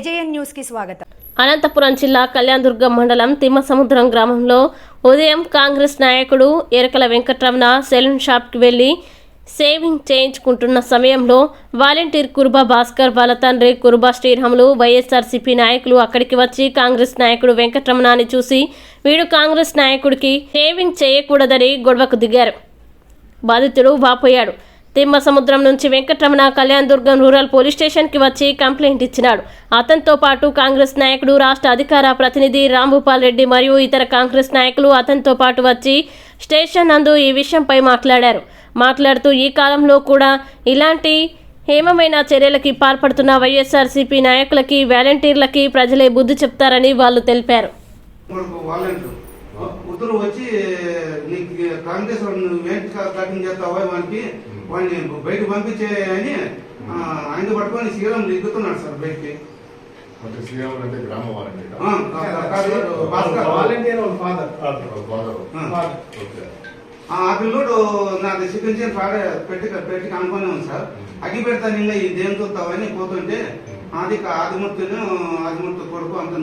AJN న్యూస్కి స్వాగతం. అనంతపురం జిల్లా కళ్యాణదుర్గం మండలం తిమ్మసముద్రం గ్రామంలో ఉదయం కాంగ్రెస్ నాయకుడు ఎరకల వెంకటరమణ సెలూన్ షాప్కి వెళ్ళి సేవింగ్ చేయించుకుంటున్న సమయంలో వాలంటీర్ కురుబా భాస్కర్ వాళ్ళ తండ్రి కురుబా శ్రీరాములు వైఎస్ఆర్సీపీ నాయకులు అక్కడికి వచ్చి కాంగ్రెస్ నాయకుడు వెంకటరమణని చూసి వీడు కాంగ్రెస్ నాయకుడికి సేవింగ్ చేయకూడదని గొడవకు దిగారు. బాధితుడు వాపోయాడు. తిమ్మ సముద్రం నుంచి వెంకటరమణ కళ్యాణ్ దుర్గం రూరల్ పోలీస్ స్టేషన్కి వచ్చి కంప్లైంట్ ఇచ్చినాడు. అతనితో పాటు కాంగ్రెస్ నాయకుడు రాష్ట్ర అధికార ప్రతినిధి రాంభూపాల్ రెడ్డి మరియు ఇతర కాంగ్రెస్ నాయకులు అతనితో పాటు వచ్చి స్టేషన్ నందు ఈ విషయంపై మాట్లాడారు. మాట్లాడుతూ ఈ కాలంలో కూడా ఇలాంటి హేమమైన చర్యలకి పాల్పడుతున్న వైఎస్ఆర్సీపీ నాయకులకి వాలంటీర్లకి ప్రజలే బుద్ధి చెప్తారని వాళ్ళు తెలిపారు. ఉత్తరు వచ్చి నీకు కాంగ్రెస్ నువ్వు కటింగ్ చేస్తావా వానికి వాడిని బయట పంపించే అని ఆ, ఆయన పట్టుకొని సీరం దిగుతున్నాడు సార్ బయటికి. అంటే శ్రీరాములు అంటే గ్రామ వాలంటీర్ ఆ, పిల్లోడు చికెన్ చేయని పాడే పెట్టి పెట్టి అనుకునే ఉంది సార్. అగ్గి పెడతాను ఇంకా ఈ దేని చూస్తావని పోతుంటే అది ఆదిమూర్తిని ఆదిమూర్తి కొడుకు అంత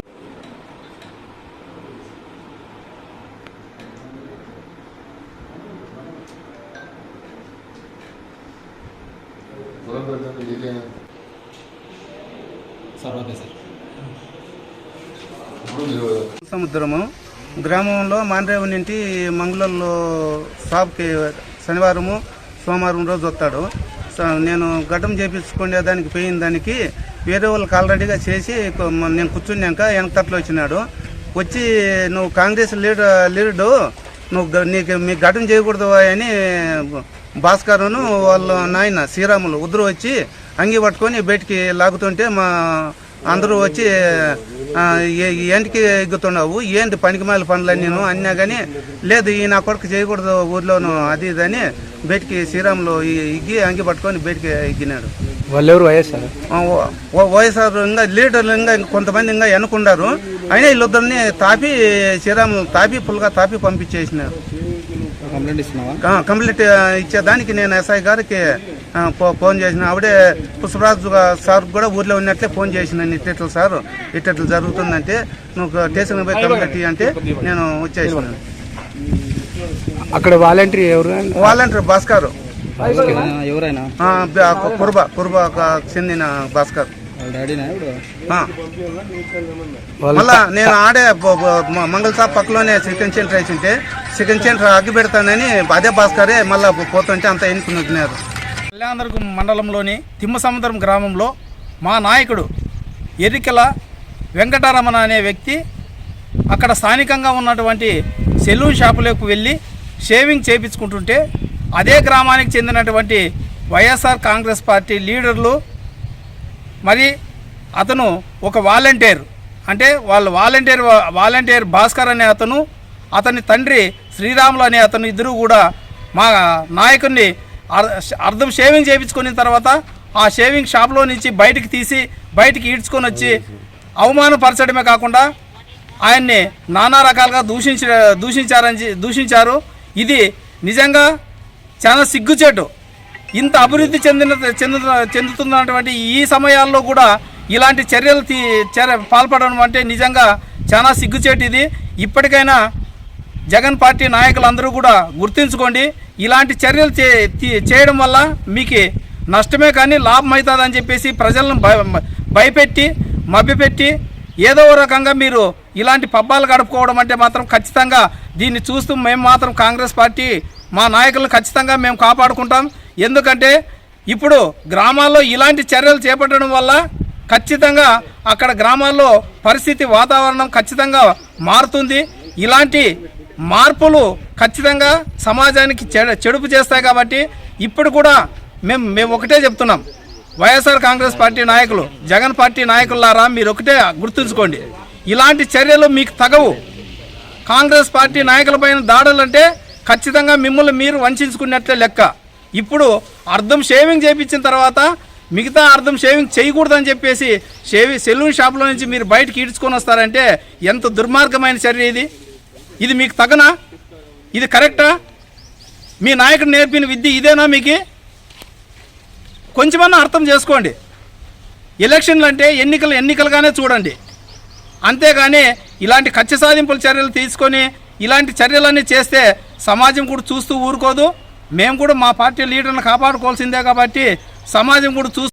సముద్రము. గ్రామంలో మాండ్రేవు నుండి మంగళూరులో షాప్కి శనివారము సోమవారం రోజు వస్తాడు. స- నేను గడ్డం చేపించుకునే దానికి పోయిన దానికి వేరే వాళ్ళకి ఆల్రెడీగా చేసి నేను కూర్చున్నాక వెనకట్లో వచ్చినాడు. వచ్చి నువ్వు కాంగ్రెస్ లీడర్ లీడరు నువ్వు నీకు మీ గడ్డం చేయకూడదు అని భాస్కరును వాళ్ళ నాయన శ్రీరాములు ఉదురు వచ్చి అంగి పట్టుకొని బయటికి లాగుతుంటే మా అందరూ వచ్చి ఏంటికి ఎగ్గుతున్నావు? ఏంటి పనికిమాల పనులని నేను అన్నా కానీ లేదు ఈ నా కొడుకు చేయకూడదు ఊర్లోను అది ఇది అని బయటికి శ్రీరాములు ఇగ్గి అంగి పట్టుకొని బయటికి ఎగ్గినాడు. వాళ్ళెవరు వైఎస్ఆర్ వైఎస్ఆర్ ఇంకా లీడర్లు ఇంకా కొంతమంది ఇంకా ఎన్నుకున్నారు. అయినా వీళ్ళిద్దరిని తాపి శ్రీరాములు తాపి ఫుల్గా తాపి పంపించేసినారు. కంప్లైంట్ ఇచ్చేదానికి నేను ఎస్ఐ గారికి ఫోన్ చేసిన. ఆవిడే పుష్పరాజు సార్ కూడా ఊర్లో ఉన్నట్లే ఫోన్ చేసిన ఇట్టట్లు సార్ ఇట్టట్లు జరుగుతుందంటే నువ్వు స్టేషన్ పోయి కంప్లీట్ అంటే నేను వచ్చేసిన అక్కడ వాలంటీర్ ఎవరు? వాలంటీర్ భాస్కర్. ఎవరైనా? కుర్బ కుర్బ చెందిన భాస్కర్. మళ్ళా నేను ఆడే బ- బ- మ- మంగళ షాప్ పక్కలోనే చికెన్ సెంటర్ వేసింటే చికెన్ సెంటర్ అగ్గి పెడతానని అదే భాస్కరే మళ్ళా పోతుంటే అంత ఎన్నుకున్నారు. కళ్యాణదుర్గం మండలంలోని తిమ్మసముద్రం గ్రామంలో మా నాయకుడు ఎరికెల వెంకటరమణ అనే వ్యక్తి అక్కడ స్థానికంగా ఉన్నటువంటి సెలూన్ షాపులకు వెళ్ళి షేవింగ్ చేయించుకుంటుంటే అదే గ్రామానికి చెందినటువంటి వైఎస్ఆర్ కాంగ్రెస్ పార్టీ లీడర్లు మరి అతను ఒక వాలంటీర్. అంటే వాళ్ళ వాలంటీర్ వాలంటీర్ భాస్కర్ అనే అతను అతని తండ్రి శ్రీరాములు అనే అతను ఇద్దరు కూడా మా నాయకుడిని అర్- అర్ధం షేవింగ్ చేయించుకున్న తర్వాత ఆ షేవింగ్ షాప్లో నుంచి బయటికి తీసి బయటికి ఈడ్చుకొని వచ్చి అవమానపరచడమే కాకుండా ఆయన్ని నానా రకాలుగా దూషించ దూషించారని దూషించారు. ఇది నిజంగా చాలా సిగ్గుచేటు. ఇంత అభివృద్ధి చెందిన చెందు చెందుతున్నటువంటి ఈ సమయాల్లో కూడా ఇలాంటి చర్యలు తీ చర్య పాల్పడడం అంటే నిజంగా చాలా సిగ్గుచేటిది ఇప్పటికైనా జగన్ పార్టీ నాయకులందరూ కూడా గుర్తించుకోండి ఇలాంటి చర్యలు చే తీ- చేయడం వల్ల మీకు నష్టమే కానీ లాభం అవుతుందని చెప్పేసి ప్రజలను భయ- భయపెట్టి మభ్యపెట్టి ఏదో రకంగా మీరు ఇలాంటి పబ్బాలు గడుపుకోవడం అంటే మాత్రం ఖచ్చితంగా దీన్ని చూస్తూ మేము మాత్రం కాంగ్రెస్ పార్టీ మా నాయకులను ఖచ్చితంగా మేము కాపాడుకుంటాం. ఎందుకంటే ఇప్పుడు గ్రామాల్లో ఇలాంటి చర్యలు చేపట్టడం వల్ల ఖచ్చితంగా అక్కడ గ్రామాల్లో పరిస్థితి వాతావరణం ఖచ్చితంగా మారుతుంది. ఇలాంటి మార్పులు ఖచ్చితంగా సమాజానికి చెడుపు చేస్తాయి కాబట్టి ఇప్పుడు కూడా మేము మేము ఒకటే చెప్తున్నాం. వైఎస్ఆర్ కాంగ్రెస్ పార్టీ నాయకులు జగన్ పార్టీ నాయకులారా మీరు ఒకటే గుర్తుంచుకోండి. ఇలాంటి చర్యలు మీకు తగవు. కాంగ్రెస్ పార్టీ నాయకులపైన దాడులంటే ఖచ్చితంగా మిమ్మల్ని మీరు వంచుకున్నట్లే లెక్క. ఇప్పుడు అర్థం షేవింగ్ చేయించిన తర్వాత మిగతా అర్థం షేవింగ్ చేయకూడదని చెప్పేసి షేవి సెలూన్ షాప్లో నుంచి మీరు బయటకి ఈడ్చుకొని వస్తారంటే ఎంత దుర్మార్గమైన చర్య ఇది? ఇది మీకు తగనా? ఇది కరెక్టా? మీ నాయకుడు నేర్పిన విద్య ఇదేనా మీకు? కొంచెమన్నా అర్థం చేసుకోండి. ఎలక్షన్లు అంటే ఎన్నికలు ఎన్నికలుగానే చూడండి. అంతేగాని ఇలాంటి కక్ష సాధింపుల చర్యలు తీసుకొని ఇలాంటి చర్యలన్నీ చేస్తే సమాజం కూడా చూస్తూ ఊరుకోదు. మేము కూడా మా పార్టీ లీడర్ని కాపాడుకోవాల్సిందే కాబట్టి సమాజం కూడా చూ